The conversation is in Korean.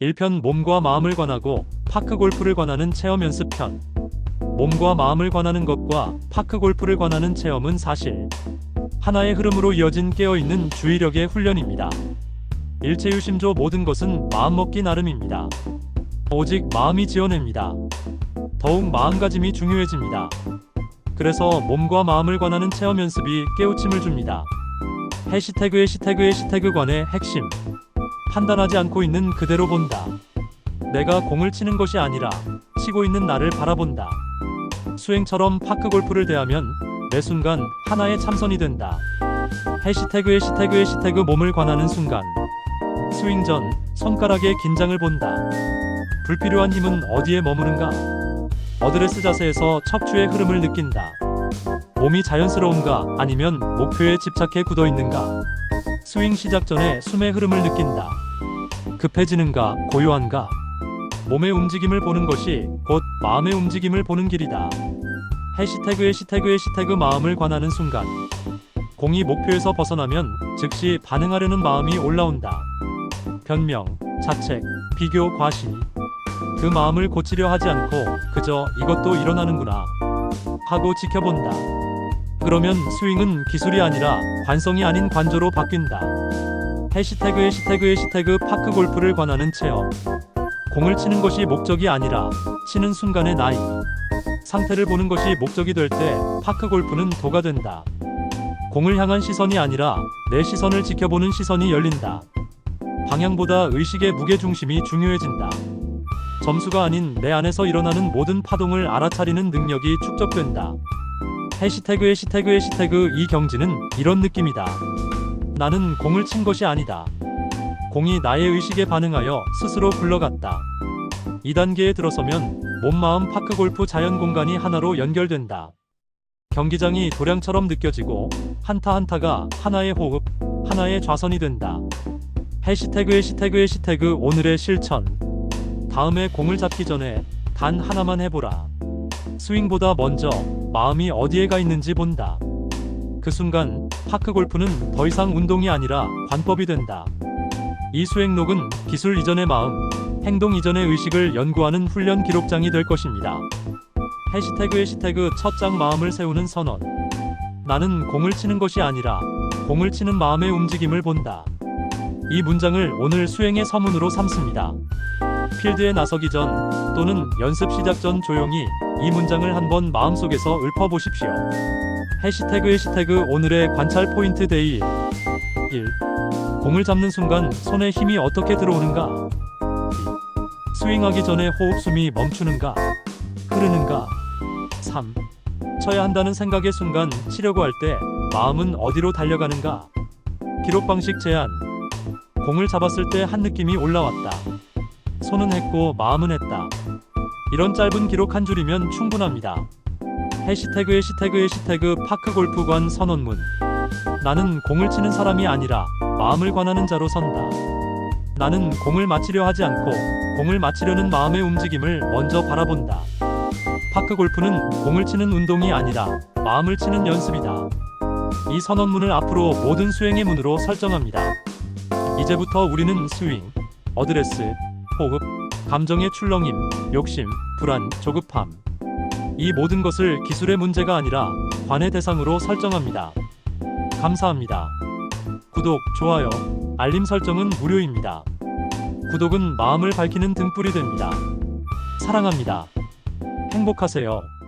1편 몸과 마음을 관하고 파크 골프를 관하는 체험 연습 편. 몸과 마음을 관하는 것과 파크 골프를 관하는 체험은 사실 하나의 흐름으로 이어진 깨어있는 주의력의 훈련입니다. 일체유심조 모든 것은 마음먹기 나름입니다. 오직 마음이 지어냅니다. 더욱 마음가짐이 중요해집니다. 그래서 몸과 마음을 관하는 체험 연습이 깨우침을 줍니다. 해시태그 해시태그 해시태그 관의 핵심. 판단하지 않고 있는 그대로 본다. 내가 공을 치는 것이 아니라 치고 있는 나를 바라본다. 수행처럼 파크 골프를 대하면 매 순간 하나의 참선이 된다. 해시태그 해시태그 해시태그 몸을 관하는 순간. 스윙 전 손가락의 긴장을 본다. 불필요한 힘은 어디에 머무는가? 어드레스 자세에서 척추의 흐름을 느낀다. 몸이 자연스러운가 아니면 목표에 집착해 굳어 있는가? 스윙 시작 전에 숨의 흐름을 느낀다. 급해지는가 고요한가? 몸의 움직임을 보는 것이 곧 마음의 움직임을 보는 길이다. 해시태그 해시태그 해시태그 마음을 관하는 순간. 공이 목표에서 벗어나면 즉시 반응하려는 마음이 올라온다. 변명, 자책, 비교, 과시. 그 마음을 고치려 하지 않고 그저 이것도 일어나는구나 하고 지켜본다. 그러면 스윙은 기술이 아니라 관성이 아닌 관조로 바뀐다. 해시태그 해시태그 해시태그 파크 골프를 관하는 체험. 공을 치는 것이 목적이 아니라 치는 순간의 나이. 상태를 보는 것이 목적이 될 때 파크 골프는 도가 된다. 공을 향한 시선이 아니라 내 시선을 지켜보는 시선이 열린다. 방향보다 의식의 무게 중심이 중요해진다. 점수가 아닌 내 안에서 일어나는 모든 파동을 알아차리는 능력이 축적된다. 해시태그 해시태그 해시태그 이 경지는 이런 느낌이다. 나는 공을 친 것이 아니다. 공이 나의 의식에 반응하여 스스로 굴러갔다. 2단계에 들어서면 몸 마음 파크 골프 자연 공간이 하나로 연결된다. 경기장이 도량처럼 느껴지고 한타 한타가 하나의 호흡, 하나의 좌선이 된다. 해시태그 해시태그 해시태그 오늘의 실천. 다음에 공을 잡기 전에 단 하나만 해보라. 스윙보다 먼저 마음이 어디에 가 있는지 본다. 그 순간 파크 골프는 더 이상 운동이 아니라 관법이 된다. 이 수행록은 기술 이전의 마음, 행동 이전의 의식을 연구하는 훈련 기록장이 될 것입니다. 해시태그 해시태그 첫 장 마음을 세우는 선언. 나는 공을 치는 것이 아니라 공을 치는 마음의 움직임을 본다. 이 문장을 오늘 수행의 서문으로 삼습니다. 필드에 나서기 전 또는 연습 시작 전 조용히 이 문장을 한번 마음속에서 읊어보십시오. 해시태그 해시태그 오늘의 관찰 포인트 데이 1. 공을 잡는 순간 손에 힘이 어떻게 들어오는가? 2. 스윙하기 전에 호흡 숨이 멈추는가? 흐르는가? 3. 쳐야 한다는 생각의 순간 치려고 할 때 마음은 어디로 달려가는가? 기록 방식 제한. 공을 잡았을 때 한 느낌이 올라왔다. 손은 했고 마음은 했다. 이런 짧은 기록 한 줄이면 충분합니다. 해시태그 해시태그 해시태그 파크 골프관 선언문. 나는 공을 치는 사람이 아니라 마음을 관하는 자로 선다. 나는 공을 맞히려 하지 않고 공을 맞히려는 마음의 움직임을 먼저 바라본다. 파크 골프는 공을 치는 운동이 아니라 마음을 치는 연습이다. 이 선언문을 앞으로 모든 수행의 문으로 설정합니다. 이제부터 우리는 스윙, 어드레스, 호흡, 감정의 출렁임, 욕심, 불안, 조급함. 이 모든 것을 기술의 문제가 아니라 관의 대상으로 설정합니다. 감사합니다. 구독, 좋아요, 알림 설정은 무료입니다. 구독은 마음을 밝히는 등불이 됩니다. 사랑합니다. 행복하세요.